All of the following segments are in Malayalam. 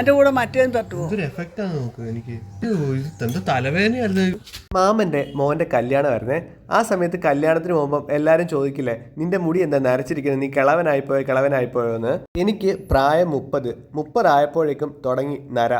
അതിന്റെ കൂടെ മറ്റേതും തട്ടുവോ? മാമന്റെ മോന്റെ കല്യാണമായിരുന്നേ ആ സമയത്ത് കല്യാണത്തിന് പോകുമ്പോൾ എല്ലാവരും ചോദിക്കില്ലേ നിന്റെ മുടി എന്താ നരച്ചിരിക്കുന്നത് നീ കിളവനായിപ്പോയോ കിളവനായിപ്പോയോ എന്ന് എനിക്ക് പ്രായം മുപ്പത്. മുപ്പതായപ്പോഴേക്കും തുടങ്ങി നര.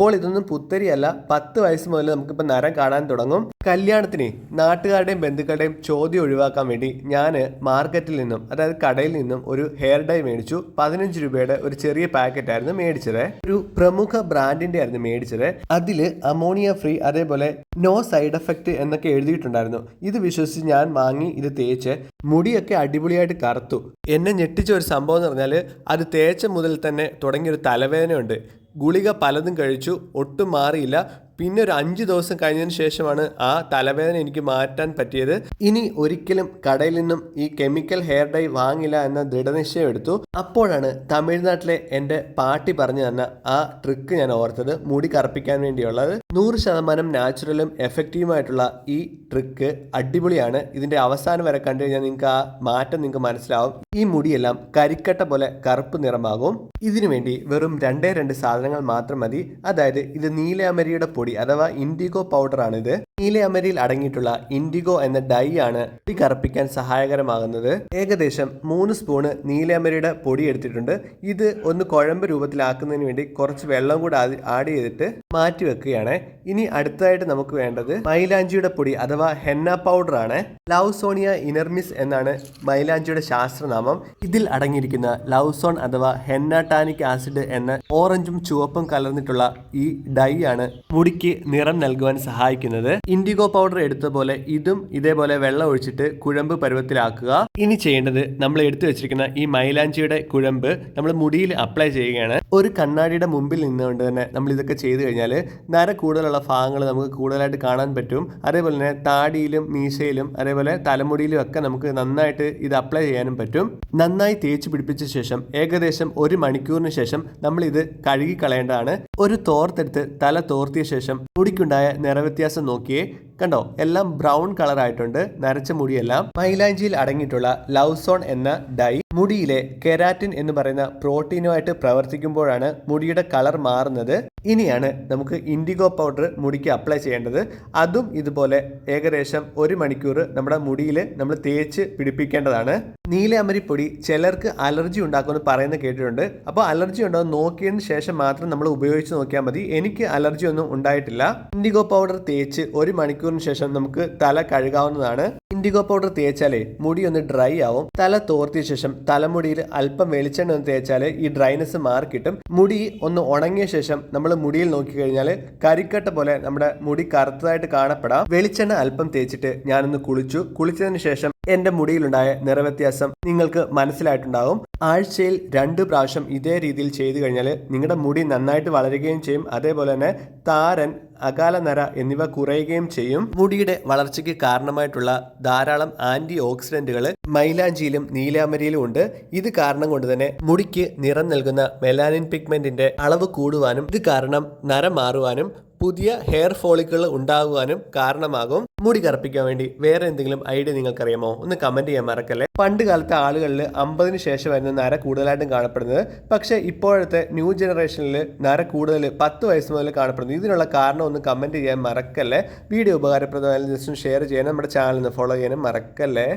ഇപ്പോൾ ഇതൊന്നും പുത്തരിയല്ല. പത്ത് വയസ്സ് മുതൽ നമുക്കിപ്പോൾ നരം കാണാൻ തുടങ്ങും. കല്യാണത്തിന് നാട്ടുകാരുടെയും ബന്ധുക്കളുടെയും ചോദ്യം ഒഴിവാക്കാൻ വേണ്ടി ഞാൻ മാർക്കറ്റിൽ നിന്നും അതായത് കടയിൽ നിന്നും ഒരു ഹെയർ ഡൈ മേടിച്ചു. പതിനഞ്ച് രൂപയുടെ ഒരു ചെറിയ പാക്കറ്റ് ആയിരുന്നു മേടിച്ചത്. ഒരു പ്രമുഖ ബ്രാൻഡിന്റെ ആയിരുന്നു മേടിച്ചത്. അതിൽ അമോണിയ ഫ്രീ അതേപോലെ നോ സൈഡ് എഫക്റ്റ് എന്നൊക്കെ എഴുതിയിട്ടുണ്ടായിരുന്നു. ഇത് വിശ്വസിച്ച് ഞാൻ വാങ്ങി ഇത് തേച്ച് മുടിയൊക്കെ അടിപൊളിയായിട്ട് കറുത്തു. എന്നെ ഞെട്ടിച്ച ഒരു സംഭവം എന്ന് പറഞ്ഞാൽ അത് തേച്ച മുതൽ തന്നെ തുടങ്ങിയൊരു തലവേദനയുണ്ട്. ഗുളിക പലതും കഴിച്ചു ഒട്ടും മാറിയില്ല. പിന്നെ ഒരു അഞ്ച് ദിവസം കഴിഞ്ഞതിന് ശേഷമാണ് ആ തലവേദന എനിക്ക് മാറ്റാൻ പറ്റിയത്. ഇനി ഒരിക്കലും കടയിൽ നിന്നും ഈ കെമിക്കൽ ഹെയർ ഡൈ വാങ്ങില്ല എന്ന ദൃഢനിശ്ചയം എടുത്തു. അപ്പോഴാണ് തമിഴ്നാട്ടിലെ എന്റെ പാട്ടി പറഞ്ഞു തന്ന ആ ട്രിക്ക് ഞാൻ ഓർത്തത്. മുടി കറുപ്പിക്കാൻ വേണ്ടിയുള്ളത്. നൂറ് ശതമാനം നാച്ചുറലും എഫക്റ്റീവുമായിട്ടുള്ള ഈ ട്രിക്ക് അടിപൊളിയാണ്. ഇതിന്റെ അവസാനം വരെ കണ്ടു കഴിഞ്ഞാൽ നിങ്ങൾക്ക് ആ മാറ്റം നിങ്ങൾക്ക് മനസ്സിലാവും. ഈ മുടിയെല്ലാം കരിക്കട്ട പോലെ കറുപ്പ് നിറമാകും. ഇതിനു വേണ്ടി വെറും രണ്ടേ രണ്ട് സാധനങ്ങൾ മാത്രം മതി. അതായത് ഇത് നീലയമരിയുടെ പൊടി അഥവാ ഇൻഡിഗോ പൗഡർ ഇത് നീലയമരിയിൽ അടങ്ങിയിട്ടുള്ള ഇൻഡിഗോ എന്ന ഡൈ ആണ് മുടി കറുപ്പിക്കാൻ സഹായകരമാകുന്നത്. ഏകദേശം മൂന്ന് സ്പൂണ് നീലയമരിയുടെ പൊടി എടുത്തിട്ടുണ്ട്. ഇത് ഒന്ന് കുഴമ്പ് രൂപത്തിലാക്കുന്നതിന് വേണ്ടി കുറച്ച് വെള്ളം കൂടെ ആഡ് ചെയ്തിട്ട് മാറ്റി വെക്കുകയാണ്. ഇനി അടുത്തതായിട്ട് നമുക്ക് വേണ്ടത് മൈലാഞ്ചിയുടെ പൊടി അഥവാ ഹെന്ന പൗഡർ ആണ്. ലൗസോണിയ ഇനർമിസ് എന്നാണ് മൈലാഞ്ചിയുടെ ശാസ്ത്രനാമം. ഇതിൽ അടങ്ങിയിരിക്കുന്ന ലൗസോൺ അഥവാ ഹെന്ന ടാനിക് ആസിഡ് എന്ന ഓറഞ്ചും ചുവപ്പും കലർന്നിട്ടുള്ള ഈ ഡൈ ആണ് മുടിക്ക് നിറം നൽകുവാൻ സഹായിക്കുന്നത്. ഇൻഡിഗോ പൗഡർ എടുത്ത പോലെ ഇതും ഇതേപോലെ വെള്ളം ഒഴിച്ചിട്ട് കുഴമ്പ് പരുവത്തിലാക്കുക. ഇനി ചെയ്യേണ്ടത് നമ്മൾ എടുത്തു വെച്ചിരിക്കുന്ന ഈ മൈലാഞ്ചിയുടെ കുഴമ്പ് നമ്മൾ മുടിയിൽ അപ്ലൈ ചെയ്യുകയാണ്. ഒരു കണ്ണാടിയുടെ മുമ്പിൽ നിന്നുകൊണ്ട് തന്നെ നമ്മൾ ഇതൊക്കെ ചെയ്തു കഴിഞ്ഞാൽ നര കൂടുതലുള്ള ഭാഗങ്ങൾ നമുക്ക് കൂടുതലായിട്ട് കാണാൻ പറ്റും. അതേപോലെ തന്നെ താടിയിലും മീശയിലും അതേപോലെ തലമുടിയിലും ഒക്കെ നമുക്ക് നന്നായിട്ട് ഇത് അപ്ലൈ ചെയ്യാനും പറ്റും. നന്നായി തേച്ച് പിടിപ്പിച്ച ശേഷം ഏകദേശം ഒരു മണിക്കൂറിന് ശേഷം നമ്മൾ ഇത് കഴുകി കളയേണ്ടതാണ് ഒരു തോർത്തെടുത്ത് തല തോർത്തിയ ശേഷം മുടിക്കുണ്ടായ നിറവ്യത്യാസം നോക്കിയേ കണ്ടോ എല്ലാം ബ്രൗൺ കളർ ആയിട്ടുണ്ട്. നരച്ച മുടിയെല്ലാം മൈലാഞ്ചിയിൽ അടങ്ങിയിട്ടുള്ള ലൗസോൺ എന്ന ഡൈ മുടിയിലെ കെരാറ്റിൻ എന്ന് പറയുന്ന പ്രോട്ടീനുമായിട്ട് പ്രവർത്തിക്കുമ്പോഴാണ് മുടിയുടെ കളർ മാറുന്നത്. ഇനിയാണ് നമുക്ക് ഇൻഡിഗോ പൗഡർ മുടിക്ക് അപ്ലൈ ചെയ്യേണ്ടത്. അതും ഇതുപോലെ ഏകദേശം ഒരു മണിക്കൂർ നമ്മുടെ മുടിയിൽ നമ്മൾ തേച്ച് പിടിപ്പിക്കേണ്ടതാണ്. നീലയമരിപ്പൊടി ചിലർക്ക് അലർജി ഉണ്ടാക്കുമെന്ന് പറയുന്നത് കേട്ടിട്ടുണ്ട്. അപ്പോൾ അലർജി ഉണ്ടോ നോക്കിയതിന് ശേഷം മാത്രം നമ്മൾ ഉപയോഗിച്ച് നോക്കിയാൽ മതി. എനിക്ക് അലർജി ഒന്നും ഉണ്ടായിട്ടില്ല. ഇൻഡിഗോ പൗഡർ തേച്ച് ഒരു മണിക്കൂറിന് ശേഷം നമുക്ക് തല കഴുകാവുന്നതാണ്. ഇൻഡിഗോ പൗഡർ തേച്ചാലേ മുടി ഒന്ന് ഡ്രൈ ആവും. തല തോർത്തിയ ശേഷം തലമുടിയിൽ അല്പം വെളിച്ചെണ്ണ ഒന്ന് തേച്ചാൽ ഈ ഡ്രൈനെസ് മാറി കിട്ടും. മുടി ഒന്ന് ഉണങ്ങിയ ശേഷം നമ്മൾ മുടിയിൽ നോക്കി കഴിഞ്ഞാൽ കരിക്കട്ട പോലെ നമ്മുടെ മുടി കറുത്തതായിട്ട് കാണപ്പെടാം. വെളിച്ചെണ്ണ അല്പം തേച്ചിട്ട് ഞാനൊന്ന് കുളിച്ചു. കുളിച്ചതിന് ശേഷം എന്റെ മുടിയിലുണ്ടായ നിറവ്യത്യാസം നിങ്ങൾക്ക് മനസ്സിലായിട്ടുണ്ടാവും. ആഴ്ചയിൽ രണ്ട് പ്രാവശ്യം ഇതേ രീതിയിൽ ചെയ്തു കഴിഞ്ഞാൽ നിങ്ങളുടെ മുടി നന്നായിട്ട് വളരുകയും ചെയ്യും. അതേപോലെ തന്നെ താരൻ അകാല നര എന്നിവ കുറയുകയും ചെയ്യും. മുടിയുടെ വളർച്ചയ്ക്ക് കാരണമായിട്ടുള്ള ധാരാളം ആന്റി ഓക്സിഡന്റുകൾ മൈലാഞ്ചിയിലും നീലാമരിയിലും ഉണ്ട്. ഇത് കാരണം കൊണ്ട് തന്നെ മുടിക്ക് നിറം നൽകുന്ന മെലാനിൻ പിഗ്മെന്റിന്റെ അളവ് കൂടുവാനും ഇത് കാരണം നര മാറുവാനും പുതിയ ഹെയർ ഫോളിക്കുകൾ ഉണ്ടാകുവാനും കാരണമാകും. മുടി കറുപ്പിക്കാൻ വേണ്ടി വേറെ എന്തെങ്കിലും ഐഡിയ നിങ്ങൾക്കറിയാമോ? ഒന്ന് കമന്റ് ചെയ്യാൻ മറക്കല്ലേ. പണ്ട് കാലത്തെ ആളുകളിൽ അമ്പതിന് വരുന്ന നര കൂടുതലായിട്ടും കാണപ്പെടുന്നത്. പക്ഷേ ഇപ്പോഴത്തെ ന്യൂ ജനറേഷനിൽ നര കൂടുതൽ പത്ത് വയസ്സ് മുതൽ കാണപ്പെടുന്നു ഇതിനുള്ള കാരണം ഒന്ന് കമന്റ് ചെയ്യാൻ മറക്കല്ലേ. വീഡിയോ ഉപകാരപ്രദമായാലും ജസ്റ്റ് ഷെയർ ചെയ്യാനും നമ്മുടെ ചാനൽ ഫോളോ ചെയ്യാനും മറക്കല്ലേ.